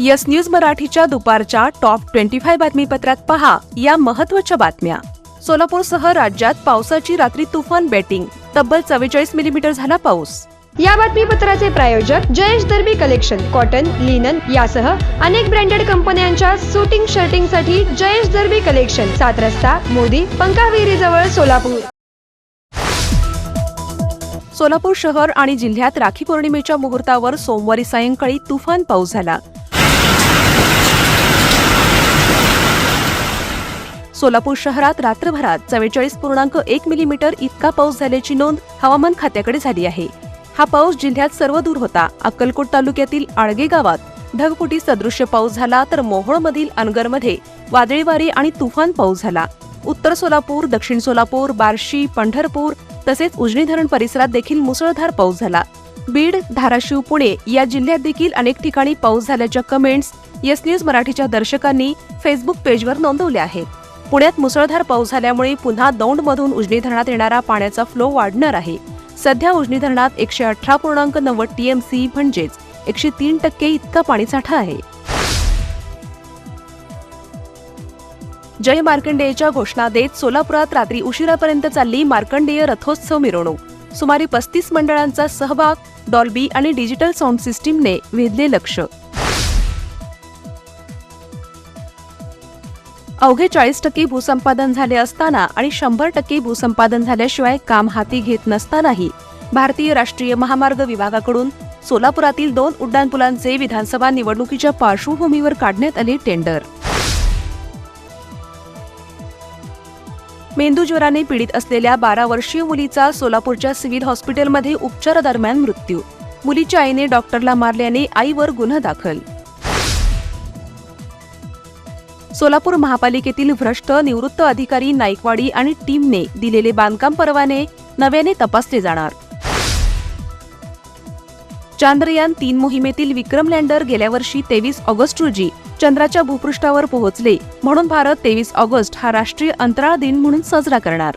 Yes news मराठीच्या दुपारच्या top twenty five बातमीपत्रात पहा या महत्त्वाच्या बातम्या. सोलापूरसह राज्यात पावसाची रात्री तुफान बॅटिंग तब्बल चव्वेचाळीस मिलीमीटर झाला पाऊस. या बातमीपत्राचे प्रायोजक Jayesh Darbi collection cotton linen यासह अनेक ब्रँडेड कंपन्यांच्या सुटिंग शर्टिंगसाठी जयेश दर्बी कलेक्शन सात रस्ता मोदी पंकाविरी जवळ सोलापूर. सोलापूर शहर आणि जिल्ह्यात राखी पौर्णिमेच्या मुहूर्तावर सोमवारी सायंकाळी तुफान पाऊस झाला. सोलापूर शहरात रात्रभरात चव्वेचाळीस पूर्णांक एक मिलीमीटर इतका पाऊस झाल्याची नोंद हवामान खात्याकडे झाली आहे. हा पाऊस जिल्ह्यात सर्व दूर होता. अक्कलकोट तालुक्यातील आळगे गावात ढगफुटी सदृश्य पाऊस झाला तर मोहोळमधील अनगरमध्ये वादळी वारे आणि तुफान पाऊस झाला. उत्तर सोलापूर दक्षिण सोलापूर बार्शी पंढरपूर तसेच उजनी धरण परिसरात देखील मुसळधार पाऊस झाला. बीड धाराशिव पुणे या जिल्ह्यात देखील अनेक ठिकाणी पाऊस झाल्याच्या कमेंट्स येस न्यूज मराठीच्या दर्शकांनी फेसबुक पेजवर नोंदवल्या आहेत. पुण्यात मुसळधार पाऊस झाल्यामुळे पुन्हा दौंडमधून उजनी धरणात येणारा पाण्याचा फ्लो वाढणार आहे. सध्या उजनी धरणात एकशे अठरा पूर्णांक नव्वद टीएमसी म्हणजेच एकशे तीन टक्के इतका पाणीसाठा आहे. जय मार्कंडेयच्या घोषणा देत सोलापुरात रात्री उशिरापर्यंत चालली मार्कंडेय रथोत्सव मिरवणूक. सुमारे पस्तीस मंडळांचा सहभाग डॉल्बी आणि डिजिटल साऊंड सिस्टीमने वेधले लक्ष. अवघे चाळीस टक्के भूसंपादन झाले असताना आणि शंभर टक्के भूसंपादन झाल्याशिवाय काम हाती घेत नसतानाही भारतीय राष्ट्रीय महामार्ग विभागाकडून सोलापुरातील दोन उड्डाणपुलांचे विधानसभा निवडणुकीच्या पार्श्वभूमीवर काढण्यात आले टेंडर. मेंदूज्वराने पीडित असलेल्या बारा वर्षीय मुलीचा सोलापूरच्या सिव्हिल हॉस्पिटलमध्ये उपचारादरम्यान मृत्यू. मुलीच्या आईने डॉक्टरला मारल्याने आईवर गुन्हा दाखल. सोलापूर महापालिकेतील भ्रष्ट निवृत्त अधिकारी नाईकवाडी आणि टीमने दिलेले बांधकाम परवाने नव्याने तपासले जाणार. चांद्रयान तीन मोहिमेतील विक्रम लँडर गेल्या वर्षी तेवीस ऑगस्ट रोजी चंद्राच्या भूपृष्ठावर पोहोचले म्हणून भारत तेवीस ऑगस्ट हा राष्ट्रीय अंतराळ दिन म्हणून साजरा करणार.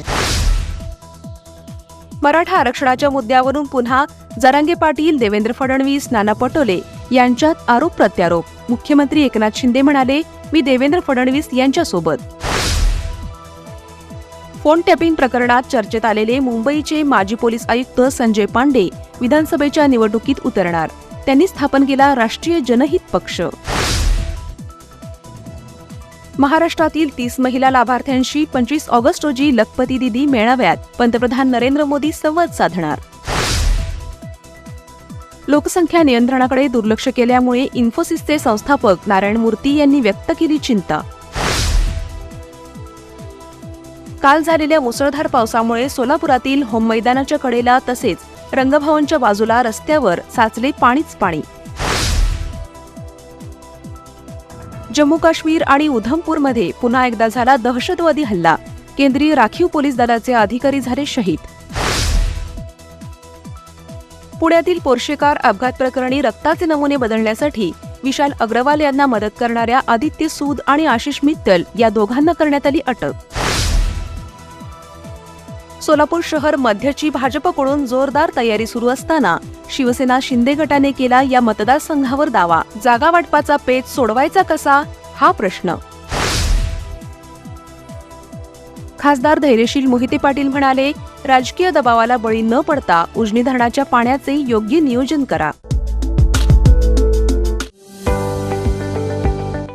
मराठा आरक्षणाच्या मुद्द्यावरून पुन्हा जरांगे पाटील देवेंद्र फडणवीस नाना पटोले यांच्यात आरोप प्रत्यारोप. मुख्यमंत्री एकनाथ शिंदे म्हणाले मी देवेंद्र फडणवीस यांच्यासोबत. फोन टॅपिंग प्रकरणात चर्चेत आलेले मुंबईचे माजी पोलीस आयुक्त संजय पांडे विधानसभेच्या निवडणुकीत उतरणार. त्यांनी स्थापन केला राष्ट्रीय जनहित पक्ष. महाराष्ट्रातील तीस महिला लाभार्थ्यांशी पंचवीस ऑगस्ट रोजी लखपती दिदी मेळाव्यात पंतप्रधान नरेंद्र मोदी संवाद साधणार. लोकसंख्या नियंत्रणाकडे दुर्लक्ष केल्यामुळे इन्फोसिसचे संस्थापक नारायण मूर्ती यांनी व्यक्त केली चिंता. काल झालेल्या मुसळधार पावसामुळे सोलापुरातील होम मैदानाच्या कडेला तसेच रंगभवनच्या बाजूला रस्त्यावर साचले पाणीच पाणी. जम्मू काश्मीर आणि उधमपूरमध्ये पुन्हा एकदा झाला दहशतवादी हल्ला. केंद्रीय राखीव पोलीस दलाचे अधिकारी झाले शहीद. पुण्यातील पोर्शेकार अपघात प्रकरणी रक्ताचे नमुने बदलण्यासाठी विशाल अग्रवाल यांना मदत करणाऱ्या आदित्य सूद आणि आशिष मित्तल या दोघांना करण्यात आली अटक. सोलापूर शहर मध्यची भाजपकडून जोरदार तयारी सुरू असताना शिवसेना शिंदे गटाने केला या मतदारसंघावर दावा. जागा वाटपाचा पेच सोडवायचा कसा? हा प्रश्न. खासदार धैर्यशील मोहिते पाटील म्हणाले राजकीय दबावाला बळी न पडता उजनी धरणाच्या पाण्याचे योग्य नियोजन करा.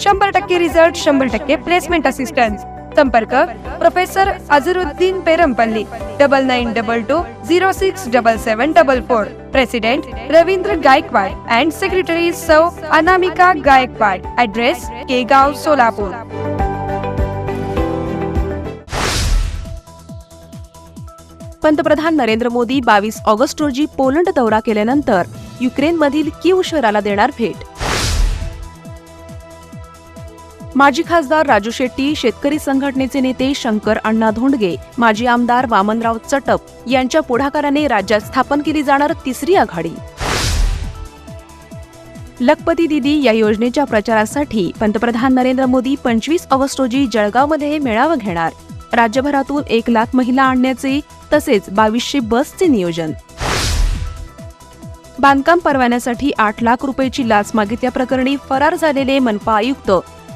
शंभर टक्के रिझल्ट शंभर टक्के प्लेसमेंट असिस्टन्स संपर्क professor Azharuddin Perampalli double nine double two zero six double seven double four president Ravindra Gaikwad and secretary सौ अनामिका गायकवाड ऍड्रेस केगाव सोलापूर पंतप्रधान नरेंद्र मोदी बावीस ऑगस्ट रोजी पोलंड दौरा केल्यानंतर युक्रेनमधील किव शहराला देणार भेट. माजी खासदार राजू शेट्टी शेतकरी संघटनेचे नेते शंकर अण्णा धोंडगे माजी आमदार वामनराव चटप यांच्या पुढाकाराने राज्यात स्थापन केली जाणार तिसरी आघाडी. लखपती दिदी या योजनेच्या प्रचारासाठी पंतप्रधान नरेंद्र मोदी पंचवीस ऑगस्ट रोजी जळगावमध्ये मेळावा घेणार. राज्यभरातून एक लाख महिला आणण्याचे तसेच बावीसशे बसचे नियोजन. बांधकाम परवान्यासाठी आठ लाख रुपयाची लाच मागितल्याप्रकरणी फरार झालेले मनपा आयुक्त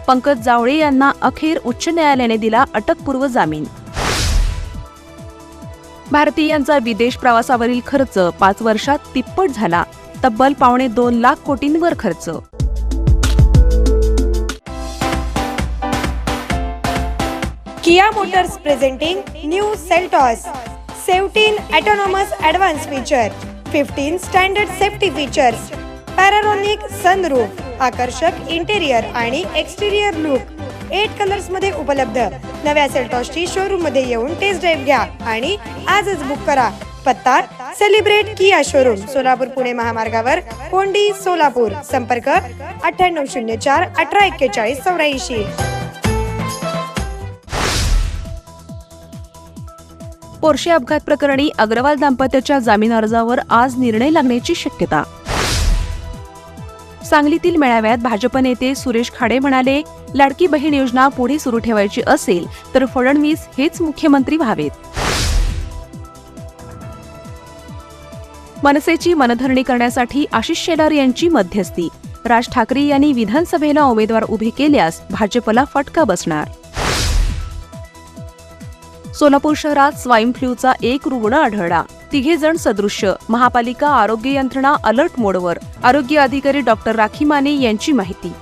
पंकज जावळे यांना अखेर उच्च न्यायालयाने दिला अटकपूर्व जामीन. भारतीयांचा विदेश प्रवासावरील खर्च पाच वर्षात तिप्पट झाला. तब्बल पावणे दोन लाख कोटींवर खर्च. Kia motors presenting new Seltos. Seventeen autonomous advanced feature fifteen standard safety features पॅरारोनिक sunroof आकर्षक इंटेरियर आणि एक्सटेरियर लुक एट कलर्समध्ये उपलब्ध. नव्या सेल्टॉसची शोरूममध्ये येऊन टेस्ट ड्राईव्ह घ्या आणि आजच बुक करा. पत्ता celebrate Kia showroom Solapur Pune महामार्गावर कोंडी सोलापूर. संपर्क अठ्ठ्याण्णव शून्य चार अठरा एक्केचाळीस चौऱ्याऐंशी. पोर्शे अपघात प्रकरणी अग्रवाल दाम्पत्याच्या जामीन अर्जावर आज निर्णय लागण्याची शक्यता. सांगलीतील मेळाव्यात भाजप नेते सुरेश खाडे म्हणाले लाडकी बहीण योजना पुढे सुरू ठेवायची असेल तर फडणवीस हेच मुख्यमंत्री व्हावेत. मनसेची मनधरणी करण्यासाठी आशिष शेलार यांची मध्यस्थी. राज ठाकरे यांनी विधानसभेला उमेदवार उभे केल्यास भाजपला फटका बसणार. सोलापूर शहरात स्वाईन फ्लूचा एक रुग्ण आढळला. तिघे जण सदृश्य. महापालिका आरोग्य यंत्रणा अलर्ट मोडवर. आरोग्य अधिकारी डॉक्टर राखी माने यांची माहिती.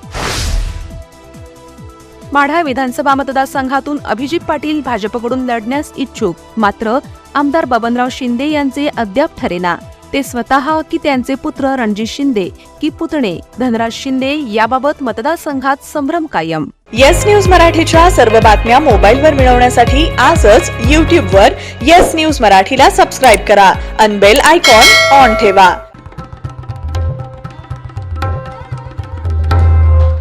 माढा विधानसभा मतदारसंघातून अभिजित पाटील भाजपकडून लढण्यास इच्छुक. मात्र आमदार बबनराव शिंदे यांचे अद्याप ठरेना. ते स्वतः की त्यांचे पुत्र रणजित शिंदे की पुतणे धनराज शिंदे याबाबत मतदारसंघात संभ्रम कायम. येस न्यूज मराठीच्या सर्व बातम्या मोबाईलवर मिळवण्यासाठी आजच यूट्यूबवर येस न्यूज मराठीला सबस्क्राईब करा अनबेल आयकॉन ऑन ठेवा.